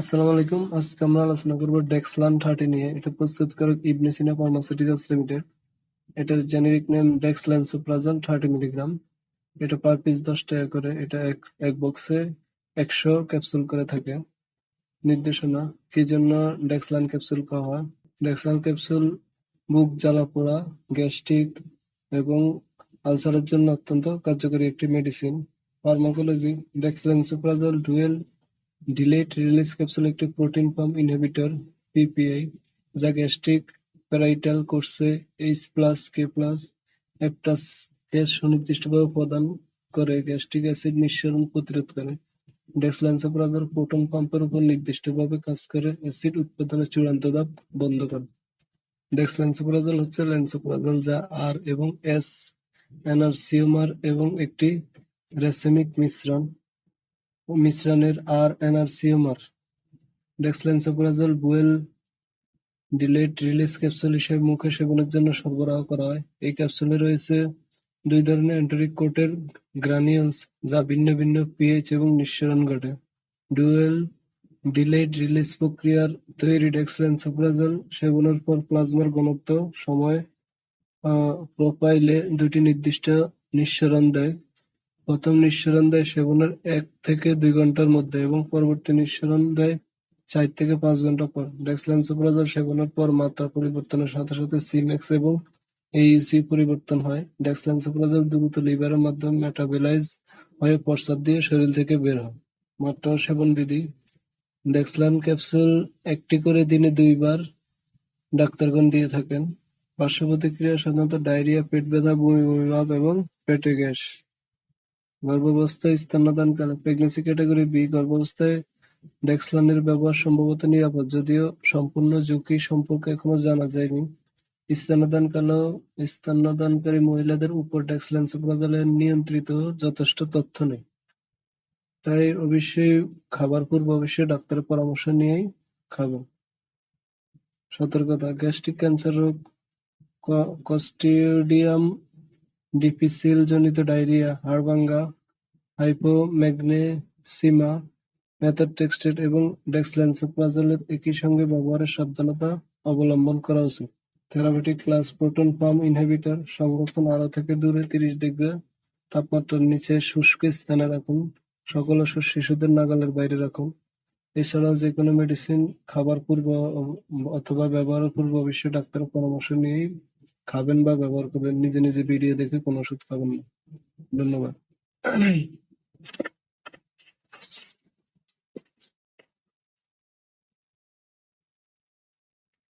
আসসালামু আলাইকুম। আজকে আমরা আলোচনা করব ডেক্সলান থার্টি নিয়ে। এটা প্রস্তুতকারক ইবনে সিনা ফার্মাসিউটিক্যালস লিমিটেড। এটার generic name dexlansoprazole thirty milligram. এটা পার পিস দশ টাকা করে। এটা এক এক বক্সে একশো ক্যাপসুল করে থাকে। নির্দেশনা, কি জন্য ডেক্সলান ক্যাপসুল খাওয়া হয়? ডেক্সলান ক্যাপসুল বুক জ্বালা, পোড়া, গ্যাস্ট্রিক এবং আলসারের জন্য অত্যন্ত কার্যকরী একটি medicine. Pharmacology dexlansoprazole dual delayed release capsule একটি প্রোটিন পাম্প ইনহিবিটর, (পিপিআই) যা গ্যাস্ট্রিক প্যারাইটাল কোর্সে এইচ প্লাস, কে প্লাস অ্যাপটাসকে সুনির্দিষ্টভাবে প্রদান করে, গ্যাস্ট্রিক অ্যাসিড নিঃসরণ প্রতিরোধ করে। ডেক্সল্যান্সোপ্রাজল প্রোটন পাম্পের উপর নির্দিষ্টভাবে কাজ করে, অ্যাসিড উৎপাদনের চূড়ান্ত ধাপ বন্ধ করে। ডেক্সল্যান্সোপ্রাজল হচ্ছে ল্যান্সোপ্রাজল যা আর এবং এস, এনারসিওমার এবং একটি রেসেমিক মিশ্রণ মিশ্রণের R enantiomer. Dexlansoprazole dual, delayed, release capsule হিসেবে মুখে সেবনের জন্য সরবরাহ করা হয়। এই ক্যাপসুলে রয়েছে দুই ধরনের এন্টেরিক কোটের গ্রানিউলস, যা ভিন্ন ভিন্ন পিএইচ এবং নিঃসরণ ঘটে। ডুয়েল, ডিলেট রিলিজ প্রক্রিয়ার তৈরি ডেক্সল্যান্সোপ্রাজল সেবনের পর প্লাজমার ঘনত্ব, সময় প্রোফাইলে দুটি নির্দিষ্ট নিঃসরণ দেয়। প্রথম নিঃসরণ দেয় সেবনের এক থেকে দুই ঘণ্টার মধ্যে এবং পরবর্তী নিঃসরণ দেয় চার থেকে পাঁচ ঘণ্টা পর। ডেক্সল্যান্সোপ্রাজল সেবনের পর মাত্রা পরিবর্তনের সাথে সাথে সি-ম্যাক্স এবং এইইউসি পরিবর্তন হয়। ডেক্সল্যান্সোপ্রাজল দ্রুত লিভারের মাধ্যমে মেটাবলাইজ হয়ে প্রস্রাব দিয়ে শরীর থেকে বের হয়। মাত্রা সেবন বিধি ডেক্সলান ক্যাপসুল একটি করে দিনে দুইবার ডাক্তারগণ দিয়ে থাকেন। পার্শ্ব প্রতিক্রিয়া সাধারণত ডায়রিয়া, পেট ব্যথা, বমি বমি ভাব এবং পেটে গ্যাস। গর্ভাবস্থায় স্তন্যদানকালে প্রেগন্যান্সি ক্যাটাগরি বি গর্ভাবস্থায় ডেক্সলানের ব্যবহার সম্ভবত নিরাপদ, যদিও সম্পূর্ণ ঝুঁকি সম্পর্কে এখনও জানা যায়নি। স্তন্যদানকালেও স্তন্যদানকারী মহিলাদের উপর ডেক্সল্যান্সোপ্রাজলের নিয়ন্ত্রিত যথেষ্ট তথ্য নেই। তাই অবশ্যই খাবার পূর্বে অবশ্যই ডাক্তারের পরামর্শ নিয়েই খাবেন। সতর্কতা গ্যাস্ট্রিক ক্যান্সার রোগ ক্লস্ট্রিডিয়াম ডিফিসিল জনিত ডায়রিয়া, হাড়ভাঙ্গা, হাইপোম্যাগনেসিমা, মেথোট্রেক্সেট এবং ডেক্সল্যান্সোপ্রাজলের একই সঙ্গে ব্যবহারে সাবধানতা অবলম্বন করা উচিত। Therapeutic class proton pump inhibitor সংরক্ষণ আলো থেকে দূরে তিরিশ ডিগ্রি তাপমাত্রার নিচে শুষ্ক স্থানে রাখুন সকল ওষুধ শিশুদের নাগালের বাইরে রাখুন। এছাড়াও যে কোনো মেডিসিন খাবার পূর্ব অথবা ব্যবহারের পূর্বে অবশ্যই ডাক্তারের পরামর্শ নিয়েই খাবেন বা ব্যবহার করবেন নিজে নিজে ভিডিও দেখে কোনো ওষুধ খাবেন না। ধন্যবাদ।